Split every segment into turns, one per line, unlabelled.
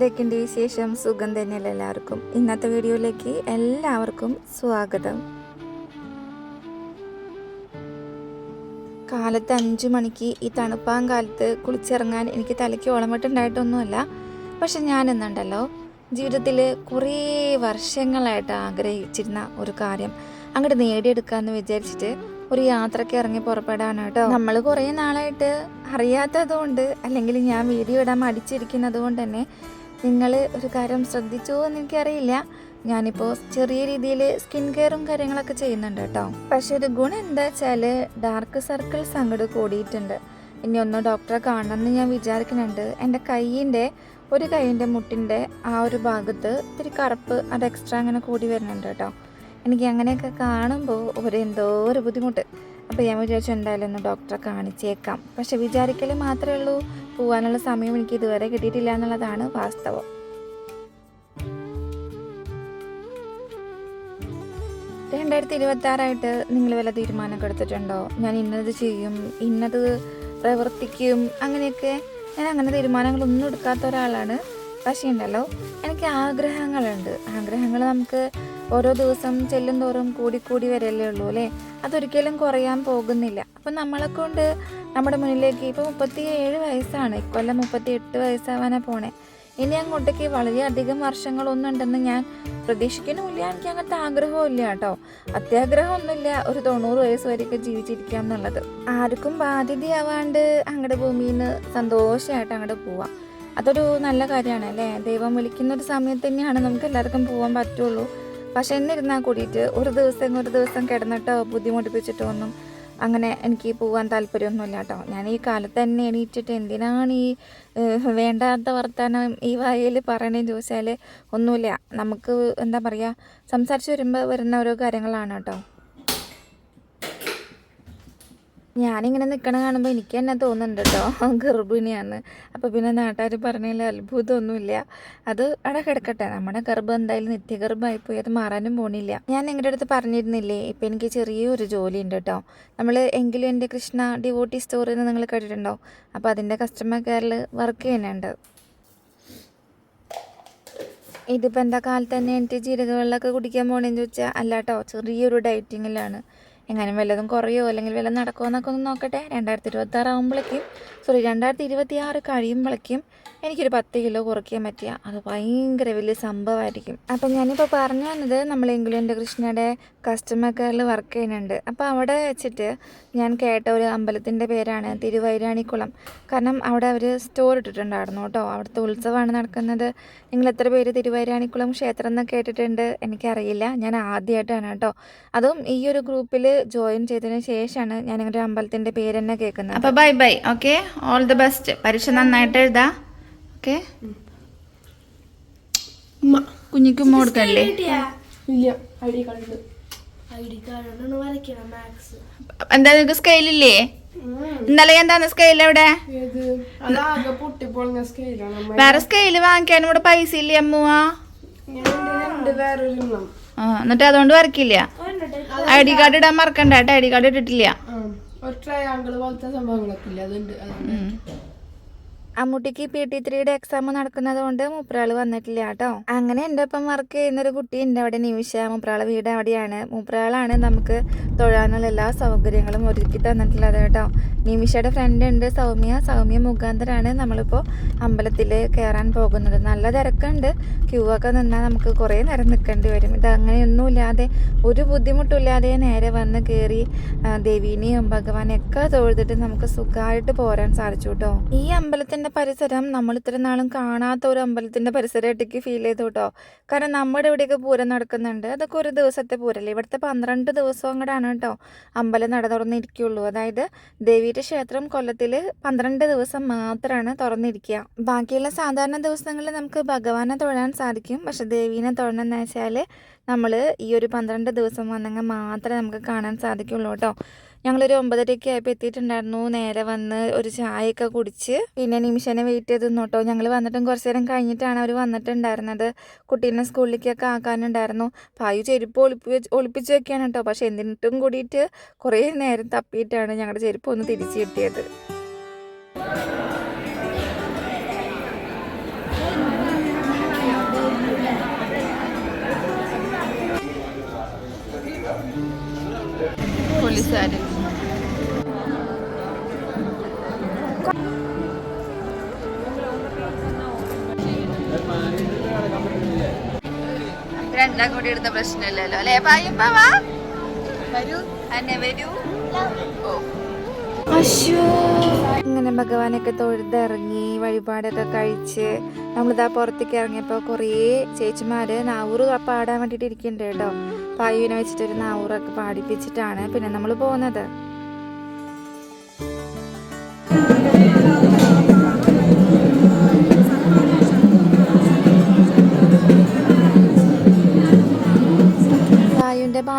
എന്തൊക്കെയുണ്ട് വിശേഷം? സുഖം തന്നെയല്ല എല്ലാവർക്കും? ഇന്നത്തെ വീഡിയോയിലേക്ക് എല്ലാവർക്കും സ്വാഗതം. കാലത്ത് അഞ്ചു മണിക്ക് ഈ തണുപ്പാൻ കാലത്ത് കുളിച്ചിറങ്ങാൻ എനിക്ക് തലയ്ക്ക് ഓളമിട്ടുണ്ടായിട്ടൊന്നുമല്ല. പക്ഷെ ഞാൻ എന്നുണ്ടല്ലോ ജീവിതത്തിൽ കുറേ വർഷങ്ങളായിട്ട് ആഗ്രഹിച്ചിരുന്ന ഒരു കാര്യം. അങ്ങോട്ട് നേടിയെടുക്കാമെന്ന് വിചാരിച്ചിട്ട് ഒരു യാത്രയ്ക്ക് ഇറങ്ങി പുറപ്പെടാണ് കേട്ടോ. നമ്മൾ കുറേ നാളായിട്ട് അറിയാത്തതുകൊണ്ട് അല്ലെങ്കിൽ ഞാൻ വീഡിയോ ഇടാൻ മടിച്ചിരിക്കുന്നത് കൊണ്ട് തന്നെ നിങ്ങൾ ഒരു കാര്യം ശ്രദ്ധിച്ചോ എന്ന് എനിക്കറിയില്ല. ഞാനിപ്പോൾ ചെറിയ രീതിയിൽ സ്കിൻ കെയറും കാര്യങ്ങളൊക്കെ ചെയ്യുന്നുണ്ട് കേട്ടോ. പക്ഷെ ഒരു ഗുണം എന്താ വെച്ചാൽ ഡാർക്ക് സർക്കിൾസ് അങ്ങോട്ട് കൂടിയിട്ടുണ്ട്. ഇനി ഒന്ന് ഡോക്ടറെ കാണണമെന്ന് ഞാൻ വിചാരിക്കുന്നുണ്ട്. എന്റെ കൈയിന്റെ ഒരു കൈയിന്റെ മുട്ടിന്റെ ആ ഒരു ഭാഗത്ത് ഇത്തിരി കറുപ്പ് അത് എക്സ്ട്രാ അങ്ങനെ കൂടി വരുന്നുണ്ട് കേട്ടോ. എനിക്ക് അങ്ങനെയൊക്കെ കാണുമ്പോൾ ഒരു എന്തോ ഒരു ബുദ്ധിമുട്ട്. അപ്പോൾ ഞാൻ വിചാരിച്ചു എന്തായാലും ഒന്ന് ഡോക്ടറെ കാണിച്ചേക്കാം. പക്ഷെ വിചാരിക്കൽ മാത്രമേ ഉള്ളൂ. പോകാനുള്ള സമയം എനിക്ക് ഇതുവരെ കിട്ടിയിട്ടില്ല എന്നുള്ളതാണ് വാസ്തവം. രണ്ടായിരത്തി ഇരുപത്തി ആറായിട്ട് നിങ്ങൾ വല്ല തീരുമാനമൊക്കെ എടുത്തിട്ടുണ്ടോ? ഞാൻ ഇന്നത് ചെയ്യും ഇന്നത് പ്രവർത്തിക്കും അങ്ങനെയൊക്കെ ഞാൻ അങ്ങനെ തീരുമാനങ്ങളൊന്നും എടുക്കാത്ത ഒരാളാണ്. പക്ഷേ ഉണ്ടല്ലോ എനിക്ക് ആഗ്രഹങ്ങളുണ്ട്. ആഗ്രഹങ്ങൾ നമുക്ക് ഓരോ ദിവസം ചെല്ലും തോറും കൂടിക്കൂടി വരല്ലേ ഉള്ളൂ അല്ലേ? അതൊരിക്കലും കുറയാൻ പോകുന്നില്ല. അപ്പം നമ്മളെ കൊണ്ട് നമ്മുടെ മുന്നിലേക്ക് ഇപ്പോൾ മുപ്പത്തി ഏഴ് വയസ്സാണ്. ഇക്കൊല്ലം മുപ്പത്തി എട്ട് വയസ്സാവാനാണ് പോണേ. ഇനി അങ്ങോട്ടേക്ക് വളരെയധികം വർഷങ്ങളൊന്നും ഉണ്ടെന്ന് ഞാൻ പ്രതീക്ഷിക്കുന്നുമില്ല. എനിക്ക് അങ്ങനത്തെ ആഗ്രഹവും ഇല്ല കേട്ടോ. അത്യാഗ്രഹമൊന്നുമില്ല. ഒരു തൊണ്ണൂറ് വയസ്സ് വരെയൊക്കെ ജീവിച്ചിരിക്കാം എന്നുള്ളത്. ആർക്കും ബാധ്യതയാവാണ്ട് അങ്ങോട്ട് ഭൂമിയിൽ നിന്ന് സന്തോഷമായിട്ട് അങ്ങോട്ട് പോവാം. അതൊരു നല്ല കാര്യമാണ് അല്ലേ? ദൈവം വിളിക്കുന്ന ഒരു സമയത്ത് തന്നെയാണ് നമുക്ക് എല്ലാവർക്കും പോകാൻ പറ്റുള്ളൂ. പക്ഷെ എന്നിരുന്നാൽ കൂടിയിട്ട് ഒരു ദിവസം ഒരു ദിവസം കിടന്നിട്ടോ ബുദ്ധിമുട്ടിപ്പിച്ചിട്ടോ ഒന്നും അങ്ങനെ എനിക്ക് പോകാൻ താല്പര്യമൊന്നുമില്ല കേട്ടോ ഞാൻ ഈ കാലത്ത് തന്നെ എണീറ്റിട്ട് എന്തിനാണ് ഈ വേണ്ടാത്ത വർത്തമാനം ഈ വായിൽ പറയണേന്ന് ചോദിച്ചാൽ ഒന്നുമില്ല. നമുക്ക് എന്താ പറയുക സംസാരിച്ച് വരുമ്പോൾ വരുന്ന ഓരോ കാര്യങ്ങളാണ് കേട്ടോ. ഞാനിങ്ങനെ നിൽക്കണ കാണുമ്പോൾ എനിക്ക് തന്നെ തോന്നുന്നുണ്ട് കേട്ടോ ഗർഭിണിയാന്ന് അപ്പോൾ പിന്നെ നാട്ടുകാർ പറഞ്ഞതിൽ അത്ഭുതമൊന്നുമില്ല അത് അവിടെ കിടക്കട്ടെ. നമ്മുടെ ഗർഭം എന്തായാലും നിത്യഗർഭമായിപ്പോയി അത് മാറാനും പോണില്ല. ഞാൻ നിങ്ങളുടെ അടുത്ത് പറഞ്ഞിരുന്നില്ലേ? ഇപ്പം എനിക്ക് ചെറിയൊരു ജോലി ഉണ്ട് കേട്ടോ നമ്മൾ എങ്കിലും എന്റെ കൃഷ്ണ ഡിവോട്ടി സ്റ്റോറിൽ നിന്ന് നിങ്ങൾ കേട്ടിട്ടുണ്ടോ? അപ്പോൾ അതിന്റെ കസ്റ്റമർ കെയറിൽ വർക്ക് ചെയ്യുന്നുണ്ട്. ഇതിപ്പോൾ എന്താ കാലത്ത് തന്നെ എനിക്ക് ജീരക വെള്ളമൊക്കെ കുടിക്കാൻ പോകണമെന്ന് ചോദിച്ചാൽ അല്ലാട്ടോ ചെറിയൊരു ഡയറ്റിങ്ങിലാണ്. എങ്ങനെ വല്ലതും കുറയോ അല്ലെങ്കിൽ വല്ലതും നടക്കുമോ എന്നൊക്കെ ഒന്ന് നോക്കട്ടെ. രണ്ടായിരത്തി ഇരുപത്തി ആറ് ആകുമ്പോഴേക്കും സോറി രണ്ടായിരത്തി ഇരുപത്തി ആറ് കഴിയുമ്പോഴേക്കും എനിക്കൊരു പത്ത് കിലോ കുറയ്ക്കാൻ പറ്റിയ. അത് ഭയങ്കര വലിയ സംഭവമായിരിക്കും. അപ്പം ഞാനിപ്പോൾ പറഞ്ഞു വന്നത് നമ്മൾ ഇംഗ്ലണ്ട് കൃഷ്ണയുടെ കസ്റ്റമർ കെയറിൽ വർക്ക് ചെയ്യുന്നുണ്ട്. അപ്പോൾ അവിടെ വെച്ചിട്ട് ഞാൻ കേട്ട ഒരു അമ്പലത്തിന്റെ പേരാണ് തിരുവൈരാണിക്കുളം. കാരണം അവിടെ അവർ സ്റ്റോർ ഇട്ടിട്ടുണ്ടായിരുന്നു കേട്ടോ. അവിടുത്തെ ഉത്സവമാണ് നടക്കുന്നത്. നിങ്ങൾ എത്ര പേര് തിരുവൈരാണിക്കുളം ക്ഷേത്രം എന്ന് കേട്ടിട്ടുണ്ട്? എനിക്കറിയില്ല. ഞാൻ ആദ്യമായിട്ടാണ് കേട്ടോ. അതും ഈ ഒരു ഗ്രൂപ്പിൽ ജോയിൻ ചെയ്തതിന് ശേഷമാണ് ഞാൻ നിങ്ങളുടെ അമ്പലത്തിന്റെ പേര് തന്നെ കേൾക്കുന്നത്.
അപ്പൊ bye bye okay all the best പരീക്ഷ നന്നായിട്ട് എഴുതാ ഓക്കെ കുഞ്ഞിക്ക് ഉമ്മ
മാത്സ്
എന്താ നിനക്ക് സ്കെയിലില്ലേ ഇന്നലെ എന്താണ് സ്കെയിൽ എവിടെ വേറെ സ്കെയിൽ വാങ്ങിക്കാനും ഇവിടെ പൈസ ഇല്ലേ അമ്മുവാ? എന്നിട്ട് അതുകൊണ്ട് വരക്കില്ല ഐ ഡി കാർഡ് ഇടാൻ മറക്കണ്ട. കേട്ടോ ഐ ഡി കാർഡ് ഇട്ടിട്ടില്ല.
ഒരു ട്രയാങ്കിൾ പോലത്തെ സംഭവങ്ങളൊക്കെ ഇല്ല? അതുണ്ട്.
അമ്മൂട്ടിക്ക് പി ടി ത്രീയുടെ എക്സാം നടക്കുന്നത് കൊണ്ട് മൂപ്പരാൾ വന്നിട്ടില്ല കേട്ടോ അങ്ങനെ എന്റെ ഒപ്പം വർക്ക് ചെയ്യുന്നൊരു കുട്ടി ഉണ്ട് അവിടെ നിമിഷ മൂപ്പരാളെ വീട് അവിടെയാണ്. മൂപ്പരാളാണ് നമുക്ക് തൊഴാനുള്ള എല്ലാ സൗകര്യങ്ങളും ഒരുക്കി തന്നിട്ടുള്ളത് കേട്ടോ നിമിഷയുടെ ഫ്രണ്ട് ഉണ്ട് സൗമ്യ. സൗമ്യ മുഖാന്തരാണ് നമ്മളിപ്പോൾ അമ്പലത്തിൽ കയറാൻ പോകുന്നത്. നല്ല തിരക്കുണ്ട്. ക്യൂ ഒക്കെ നിന്നാൽ നമുക്ക് കുറേ നേരം നിൽക്കേണ്ടി വരും. ഇത് അങ്ങനെയൊന്നുമില്ലാതെ ഒരു ബുദ്ധിമുട്ടില്ലാതെ നേരെ വന്ന് കയറി ദേവീനെയും ഭഗവാനെയൊക്കെ തൊഴുതിട്ട് നമുക്ക് സുഖമായിട്ട് പോരാൻ സാധിച്ചു കേട്ടോ ഈ അമ്പലത്തിന്റെ പരിസരം നമ്മൾ ഇത്ര നാളും കാണാത്ത ഒരു അമ്പലത്തിന്റെ പരിസരമായിട്ടേക്ക് ഫീൽ ചെയ്തു കേട്ടോ കാരണം നമ്മുടെ ഇവിടെയൊക്കെ പൂരം നടക്കുന്നുണ്ട്. അതൊക്കെ ഒരു ദിവസത്തെ പൂരല്ലേ? ഇവിടുത്തെ പന്ത്രണ്ട് ദിവസവും കൂടാണ് കേട്ടോ അമ്പലം നട തുറന്നിരിക്കുള്ളൂ. അതായത് ദേവിയുടെ ക്ഷേത്രം കൊല്ലത്തിൽ പന്ത്രണ്ട് ദിവസം മാത്രമാണ് തുറന്നിരിക്കുക. ബാക്കിയുള്ള സാധാരണ ദിവസങ്ങളിൽ നമുക്ക് ഭഗവാനെ തൊഴാൻ സാധിക്കും. പക്ഷെ ദേവീനെ തൊഴണമെന്ന് വെച്ചാൽ നമ്മൾ ഈ ഒരു പന്ത്രണ്ട് ദിവസം വന്നെങ്കിൽ മാത്രമേ നമുക്ക് കാണാൻ സാധിക്കുള്ളൂ കേട്ടോ ഞങ്ങളൊരു ഒമ്പതരയ്ക്ക് ആയപ്പോൾ എത്തിയിട്ടുണ്ടായിരുന്നു. നേരെ വന്ന് ഒരു ചായയൊക്കെ കുടിച്ച് പിന്നെ നിമിഷനെ വെയിറ്റ് ചെയ്ത് നിന്നോട്ടോ ഞങ്ങൾ വന്നിട്ടും കുറച്ച് നേരം കഴിഞ്ഞിട്ടാണ് അവർ വന്നിട്ടുണ്ടായിരുന്നത്. കുട്ടീനെ സ്കൂളിലേക്കൊക്കെ ആക്കാനുണ്ടായിരുന്നു. പായു ചെരുപ്പ് ഒളിപ്പി ഒളിപ്പിച്ച് വെക്കുകയാണ് കേട്ടോ പക്ഷേ എന്നിട്ടും കൂടിയിട്ട് കുറേ നേരം തപ്പിയിട്ടാണ് ഞങ്ങളുടെ ചെരുപ്പ് ഒന്ന് തിരിച്ചു കിട്ടിയത്.
പോലീസുകാരുണ്ട് എടുത്ത പ്രശ്നമില്ലല്ലോ അല്ലേ? പായുമ്പ വാ. ഓ.
ഭഗവാനൊക്കെ തൊഴുതിറങ്ങി വഴിപാടൊക്കെ കഴിച്ച് നമ്മളിതാ പുറത്തേക്ക് ഇറങ്ങിയപ്പോൾ കുറേ ചേച്ചിമാര് നാവൂറ് പാടാൻ വേണ്ടിയിട്ട് ഇരിക്കുന്നുണ്ട് കേട്ടോ. പായുവിനെ വെച്ചിട്ട് ഒരു നാവൂറൊക്കെ പാടിപ്പിച്ചിട്ടാണ് പിന്നെ നമ്മൾ പോകുന്നത്.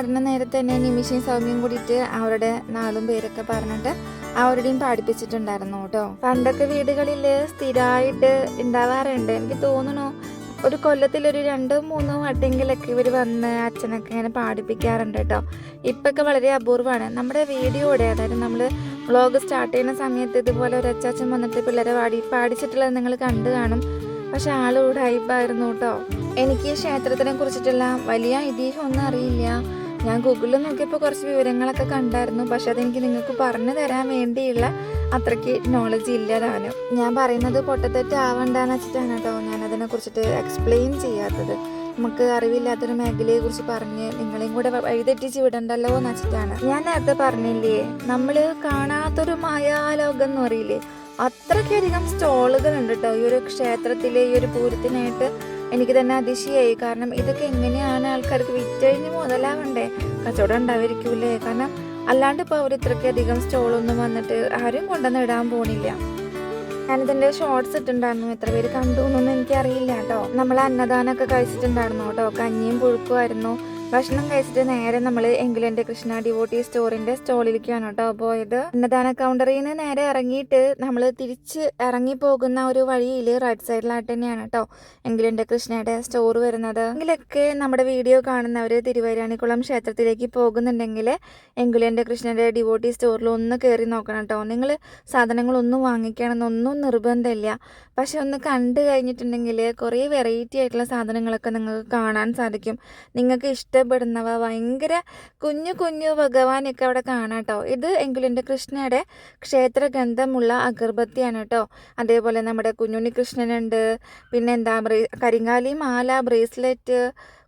പാടുന്ന നേരത്തെ തന്നെ നിമിഷയും സൗമ്യം കൂടിയിട്ട് അവരുടെ നാലും പേരൊക്കെ പറഞ്ഞിട്ട് അവരുടെയും പാടിപ്പിച്ചിട്ടുണ്ടായിരുന്നു കേട്ടോ. പണ്ടൊക്കെ വീടുകളിൽ സ്ഥിരമായിട്ട് ഉണ്ടാവാറുണ്ട് എനിക്ക് തോന്നുന്നു ഒരു കൊല്ലത്തിൽ ഒരു രണ്ടോ മൂന്നോ വട്ടെങ്കിലൊക്കെ ഇവർ വന്ന് അച്ഛനൊക്കെ ഇങ്ങനെ പാടിപ്പിക്കാറുണ്ട് കേട്ടോ. ഇപ്പൊക്കെ വളരെ അപൂർവമാണ്. നമ്മുടെ വീഡിയോയുടെ അതായത് നമ്മൾ വ്ളോഗ് സ്റ്റാർട്ട് ചെയ്യുന്ന സമയത്ത് ഇതുപോലെ ഒരു അച്ചാച്ചൻ വന്നിട്ട് പിള്ളേരെ പാടി പാടിച്ചിട്ടുള്ളത് നിങ്ങൾ കണ്ടു കാണും. പക്ഷെ ആളോട് ഹൈപ്പായിരുന്നു കേട്ടോ. എനിക്ക് ക്ഷേത്രത്തിനെ കുറിച്ചിട്ടുള്ള വലിയ ഐതിഹ്യം ഒന്നും അറിയില്ല. ഞാൻ ഗൂഗിളിൽ നോക്കിയപ്പോൾ കുറച്ച് വിവരങ്ങളൊക്കെ കണ്ടായിരുന്നു. പക്ഷെ അതെനിക്ക് നിങ്ങൾക്ക് പറഞ്ഞു തരാൻ വേണ്ടിയുള്ള അത്രയ്ക്ക് നോളജ് ഇല്ല ഞാൻ പറയുന്നത് പൊട്ടത്തെറ്റ് ആവണ്ടെന്ന് വെച്ചിട്ടാണ് കേട്ടോ ഞാൻ അതിനെ കുറിച്ചിട്ട് എക്സ്പ്ലെയിൻ ചെയ്യാത്തത്. നമുക്ക് അറിവില്ലാത്തൊരു മേഖലയെ കുറിച്ച് പറഞ്ഞ് നിങ്ങളെയും കൂടെ വഴിതെറ്റിച്ച് വിടണ്ടല്ലോ എന്ന് വെച്ചിട്ടാണ്. ഞാൻ നേരത്തെ പറഞ്ഞില്ലേ നമ്മൾ കാണാത്തൊരു മായാലോകം എന്ന് പറയില്ലേ അത്രയ്ക്കധികം സ്റ്റോളുകൾ ഉണ്ട് കേട്ടോ. ഈ ഒരു ക്ഷേത്രത്തിലെ ഈ ഒരു പൂരത്തിനായിട്ട് എനിക്ക് തന്നെ അതിശയായി. കാരണം ഇതൊക്കെ എങ്ങനെയാണ് ആൾക്കാർക്ക് വിറ്റഴിഞ്ഞ് മുതലാവണ്ടേ? കച്ചവടം ഉണ്ടാവായിരിക്കൂലേ കാരണം അല്ലാണ്ട് ഇപ്പോൾ അവർ ഇത്രയ്ക്കധികം സ്റ്റോളൊന്നും വന്നിട്ട് ആരും കൊണ്ടുവന്ന് ഇടാൻ പോണില്ല. ഞാനിതിന്റെ ഷോർട്സ് ഇട്ടുണ്ടായിരുന്നു എത്ര പേര് കണ്ടു എന്നൊന്നും എനിക്കറിയില്ല കേട്ടോ. നമ്മൾ അന്നദാനമൊക്കെ കഴിച്ചിട്ടുണ്ടായിരുന്നു കേട്ടോ. കഞ്ഞിയും പുഴുക്കുമായിരുന്നു. ഭക്ഷണം കഴിച്ചിട്ട് നേരെ നമ്മൾ എങ്കിലെന്റെ കൃഷ്ണ ഡിവോട്ടി സ്റ്റോറിന്റെ സ്റ്റോളിലേക്കാണ് കേട്ടോ പോയത്. അന്നദാന കൗണ്ടറിൽ നിന്ന് നേരെ ഇറങ്ങിയിട്ട് നമ്മൾ തിരിച്ച് ഇറങ്ങി പോകുന്ന ഒരു വഴിയിൽ റൈറ്റ് സൈഡിലായിട്ട് തന്നെയാണ് കേട്ടോ എങ്കിലെന്റെ കൃഷ്ണയുടെ സ്റ്റോർ വരുന്നത്. എങ്കിലൊക്കെ നമ്മുടെ വീഡിയോ കാണുന്നവർ തിരുവൈരാണിക്കുളം ക്ഷേത്രത്തിലേക്ക് പോകുന്നുണ്ടെങ്കിൽ എങ്കിലെന്റെ കൃഷ്ണന്റെ ഡിവോട്ടി സ്റ്റോറിൽ ഒന്ന് കയറി നോക്കണം കേട്ടോ. നിങ്ങൾ സാധനങ്ങളൊന്നും വാങ്ങിക്കണമെന്നൊന്നും നിർബന്ധമില്ല. പക്ഷെ ഒന്ന് കണ്ടു കഴിഞ്ഞിട്ടുണ്ടെങ്കിൽ കുറേ വെറൈറ്റി ആയിട്ടുള്ള സാധനങ്ങളൊക്കെ നിങ്ങൾക്ക് കാണാൻ സാധിക്കും. നിങ്ങൾക്ക് ഇഷ്ടപ്പെടുന്നവ ഭയങ്കര കുഞ്ഞു കുഞ്ഞു ഭഗവാനൊക്കെ അവിടെ കാണാം കേട്ടോ. ഇത് എങ്കിലിന്റെ കൃഷ്ണയുടെ ക്ഷേത്ര ഗന്ധമുള്ള അഗർബത്തിയാണ് കേട്ടോ. അതേപോലെ നമ്മുടെ കുഞ്ഞുണ്ണി കൃഷ്ണനുണ്ട് പിന്നെ എന്താ ബ്രേ കരിങ്കാലി മാല ബ്രേസ്ലെറ്റ്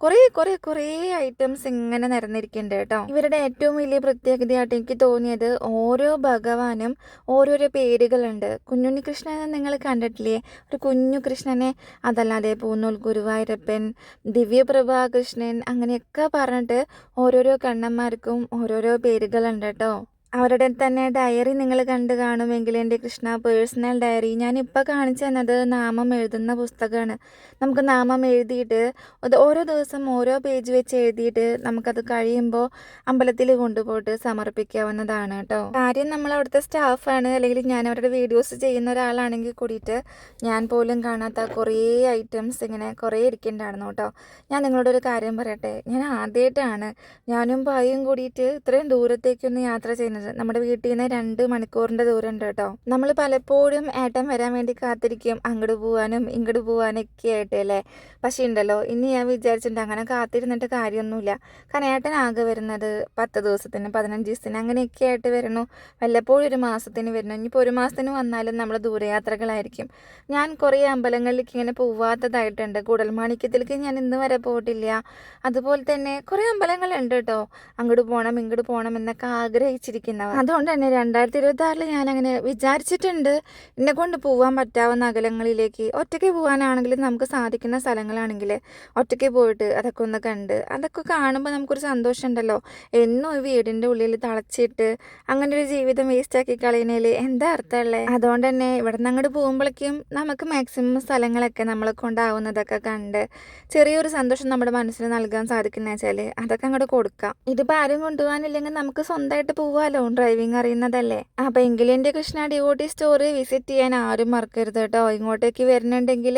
കുറേ കുറേ കുറേ ഐറ്റംസ് ഇങ്ങനെ നിരന്നിരിക്കുന്നുണ്ട് കേട്ടോ. ഇവരുടെ ഏറ്റവും വലിയ പ്രത്യേകതയായിട്ട് എനിക്ക് തോന്നിയത് ഓരോ ഭഗവാനും ഓരോരോ പേരുകളുണ്ട്. കുഞ്ഞുണ്ണി കൃഷ്ണനെ നിങ്ങൾ കണ്ടിട്ടില്ലേ? ഒരു കുഞ്ഞു കൃഷ്ണനെ അതല്ലാതെ പൂന്നൂൽ ഗുരുവായൂരപ്പൻ ദിവ്യപ്രഭാ കൃഷ്ണൻ അങ്ങനെയൊക്കെ പറഞ്ഞിട്ട് ഓരോരോ കണ്ണന്മാർക്കും ഓരോരോ പേരുകളുണ്ട് കേട്ടോ. അവരുടെ തന്നെ ഡയറി നിങ്ങൾ കണ്ടു കാണുമെങ്കിൽ എന്റെ കൃഷ്ണ പേഴ്സണൽ ഡയറി ഞാൻ ഇപ്പോൾ കാണിച്ചു തന്നത് നാമം എഴുതുന്ന പുസ്തകമാണ്. നമുക്ക് നാമം എഴുതിയിട്ട് അത് ഓരോ ദിവസം ഓരോ പേജ് വെച്ച് എഴുതിയിട്ട് നമുക്കത് കഴിയുമ്പോൾ അമ്പലത്തിൽ കൊണ്ടുപോയിട്ട് സമർപ്പിക്കാവുന്നതാണ് കേട്ടോ കാര്യം നമ്മൾ അവിടുത്തെ സ്റ്റാഫാണ് അല്ലെങ്കിൽ ഞാൻ അവരുടെ വീഡിയോസ് ചെയ്യുന്ന ഒരാളാണെങ്കിൽ കൂടിയിട്ട് ഞാൻ പോലും കാണാത്ത കുറേ ഐറ്റംസ് ഇങ്ങനെ കുറേ ഇരിക്കുന്നുണ്ടായിരുന്നു കേട്ടോ ഞാൻ നിങ്ങളോടൊരു കാര്യം പറയട്ടെ. ഞാൻ ആദ്യമായിട്ടാണ് ഞാനും ഭായിയും കൂടിയിട്ട് ഇത്രയും ദൂരത്തേക്കൊന്ന് യാത്ര ചെയ്യുന്നത്. നമ്മുടെ വീട്ടിൽ നിന്ന് രണ്ട് മണിക്കൂറിന്റെ ദൂരം ഉണ്ട് കേട്ടോ. നമ്മൾ പലപ്പോഴും ഏട്ടൻ വരാൻ വേണ്ടി കാത്തിരിക്കും. അങ്ങോട്ട് പോകാനും ഇങ്ങോട്ട് പോകാനൊക്കെ ആയിട്ട് അല്ലേ? പക്ഷേ ഉണ്ടല്ലോ ഇനി ഞാൻ വിചാരിച്ചിട്ടുണ്ട് അങ്ങനെ കാത്തിരുന്നിട്ട് കാര്യമൊന്നുമില്ല കാരണം ഏട്ടൻ ആകെ വരുന്നത് പത്ത് ദിവസത്തിന് പതിനഞ്ച് ദിവസത്തിന് അങ്ങനെയൊക്കെ ആയിട്ട് വരുന്നു. വല്ലപ്പോഴും ഒരു മാസത്തിന് വരുന്നു. ഇനിയിപ്പോൾ ഒരു മാസത്തിന് വന്നാലും നമ്മൾ ദൂരയാത്രകളായിരിക്കും. ഞാൻ കുറേ അമ്പലങ്ങളിലേക്ക് ഇങ്ങനെ പോവാത്തതായിട്ടുണ്ട്. കൂടൽമാണിക്യത്തിലേക്ക് ഞാൻ ഇന്ന് വരെ പോയിട്ടില്ല. അതുപോലെ തന്നെ കുറേ അമ്പലങ്ങളുണ്ട് കേട്ടോ. അങ്ങോട്ട് പോകണം ഇങ്ങോട്ട് പോകണം എന്നൊക്കെ ആഗ്രഹിച്ചിരിക്കുന്നവർ അതുകൊണ്ട് തന്നെ രണ്ടായിരത്തി ഇരുപത്തി ആറിൽ ഞാൻ അങ്ങനെ വിചാരിച്ചിട്ടുണ്ട് എന്നെ കൊണ്ട് പോകാൻ പറ്റാവുന്ന അകലങ്ങളിലേക്ക് ഒറ്റയ്ക്ക് പോകാനാണെങ്കിലും നമുക്ക് സാധിക്കുന്ന സ്ഥലങ്ങളാണെങ്കിൽ ഒറ്റയ്ക്ക് പോയിട്ട് അതൊക്കെ ഒന്ന് കണ്ട് അതൊക്കെ കാണുമ്പോൾ നമുക്കൊരു സന്തോഷം ഉണ്ടല്ലോ എന്നും ഈ വീടിന്റെ ഉള്ളിൽ തളച്ചിട്ട് അങ്ങനെ ഒരു ജീവിതം വേസ്റ്റ് ആക്കി കളയുന്നതിൽ എന്താ അർത്ഥമുള്ളത് അതുകൊണ്ട് തന്നെ ഇവിടെ നിന്ന് അങ്ങോട്ട് പോകുമ്പോഴേക്കും നമുക്ക് മാക്സിമം സ്ഥലങ്ങളൊക്കെ നമ്മളെ കൊണ്ടാവുന്നതൊക്കെ കണ്ട് ചെറിയൊരു സന്തോഷം നമ്മുടെ മനസ്സിന് നൽകാൻ സാധിക്കുന്ന വെച്ചാൽ അതൊക്കെ അങ്ങോട്ട് കൊടുക്കാം. ഇതിപ്പോൾ ആരും കൊണ്ടുപോകാനില്ലെങ്കിൽ നമുക്ക് സ്വന്തമായിട്ട് പോവാലോ ഡ്രൈവിംഗ് അറിയുന്നതല്ലേ? അപ്പോൾ എങ്കിലും എന്റെ കൃഷ്ണ ഡിവോട്ടി സ്റ്റോറി വിസിറ്റ് ചെയ്യാൻ ആരും മറക്കരുത് കേട്ടോ ഇങ്ങോട്ടേക്ക് വരുന്നുണ്ടെങ്കിൽ